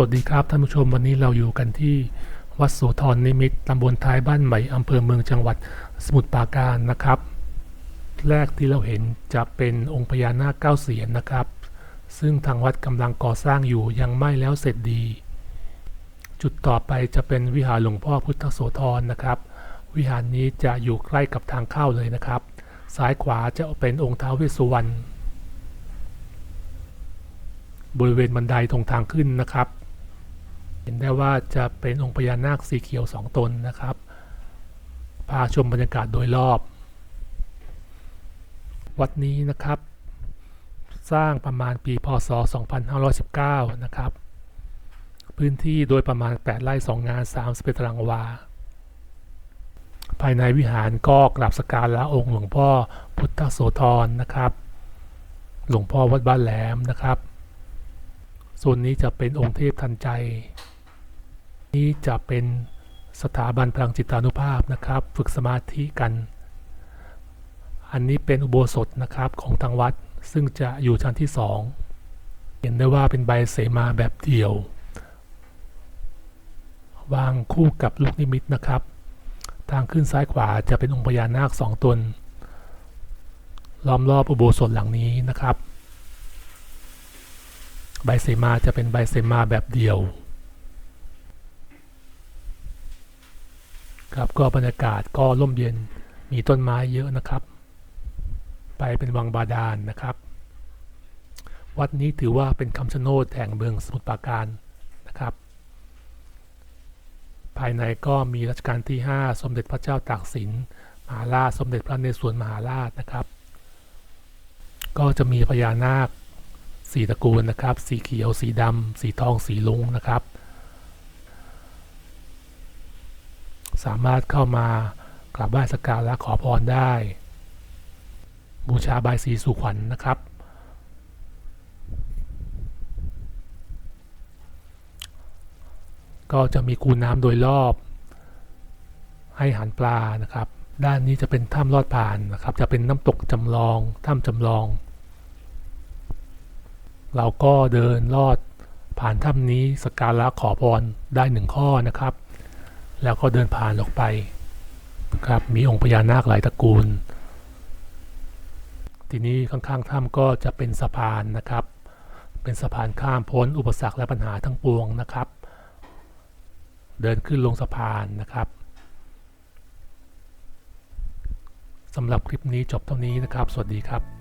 สวัสดีครับท่านผู้ชมวันนี้เราอยู่กันที่วัดโสธรนิมิตตำบลท้ายบ้านใหม่อำเภอเมืองจังหวัดสมุทรปราการนะครับ แรกที่เราเห็นจะเป็นองค์พญานาคเก้าเสียนนะครับ ซึ่งทางวัดกำลังก่อสร้างอยู่ยังไม่แล้วเสร็จดี จุดต่อไปจะเป็นวิหารหลวงพ่อพุทธโสธรนะครับ วิหารนี้จะอยู่ใกล้กับทางเข้าเลยนะครับ ซ้ายขวาจะเป็นองค์ท้าวเวสสุวรรณบริเวณบันไดตรงทางขึ้นนะครับ เห็นได้ว่าจะเป็นองค์พญานาคสีเขียวสองตนนะครับ พาชมบรรยากาศโดยรอบ วัดนี้นะครับ สร้างประมาณปีพศ 2519 นะครับ พื้นที่โดยประมาณ 8 ไร่ 2 งาน31ตารางวา ภายในวิหารก็กราบสการละองค์หลวงพ่อพุทธโสธรนะครับหลวงพ่อวัดบ้านแหลมนะครับโซนนี้จะเป็นองค์เทพทันใจ นี้จะเป็นสถาบันพลังจิตานุภาพนะครับ ฝึกสมาธิกัน อันนี้เป็นอุโบสถนะครับของทางวัดซึ่งจะอยู่ชั้นที่สองเห็นได้ว่าเป็นใบเสมาแบบเดี่ยว วางคู่กับลูกนิมิตนะครับ ทางขึ้นซ้ายขวาจะเป็นองค์พญานาคสองตน ล้อมรอบอุโบสถหลังนี้นะครับ ใบเสมาจะเป็นใบเสมาแบบเดี่ยว ครับก็บรรยากาศก็ร่มเย็นมีต้นไม้เยอะนะครับ ไปเป็นวังบาดาลนนะครับ วัดนี้ถือว่าเป็นคำชะโนดแห่งเมืองสมุทรปราการนะครับ ภายในก็มีรัชกาลที่ 5 สมเด็จพระเจ้าตากสินมหาราชสมเด็จพระเรศวรมหาราชนะครับ ก็จะมีพญานาคสีตระกูลนะครับ สีเขียว สีดำสีทองสีลุงนะครับ สามารถเข้ามากราบไหว้สักการะขอพรได้ บูชาบายสีสุขวัญนนะครับ ก็จะมีคูน้ำโดยรอบ ให้หันปลานะครับ ด้านนี้จะเป็นถ้ำลอดผ่านนะครับ จะเป็นน้ำตกจำลองถ้ำจำลอง เราก็เดินลอดผ่านถ้ำนี้สกการะขอพรได้หนึ่งข้อนะครับ แล้วก็เดินผ่านออกไปครับมีองค์พญานาคหลายตระกูล ทีนี้ข้างๆถ้ำก็จะเป็นสะพานนะครับ เป็นสะพานข้ามพ้นอุปสรรคและปัญหาทั้งปวงนะครับ เดินขึ้นลงสะพานนะครับสำหรับคลิปนี้จบเท่านี้นะครับ สวัสดีครับ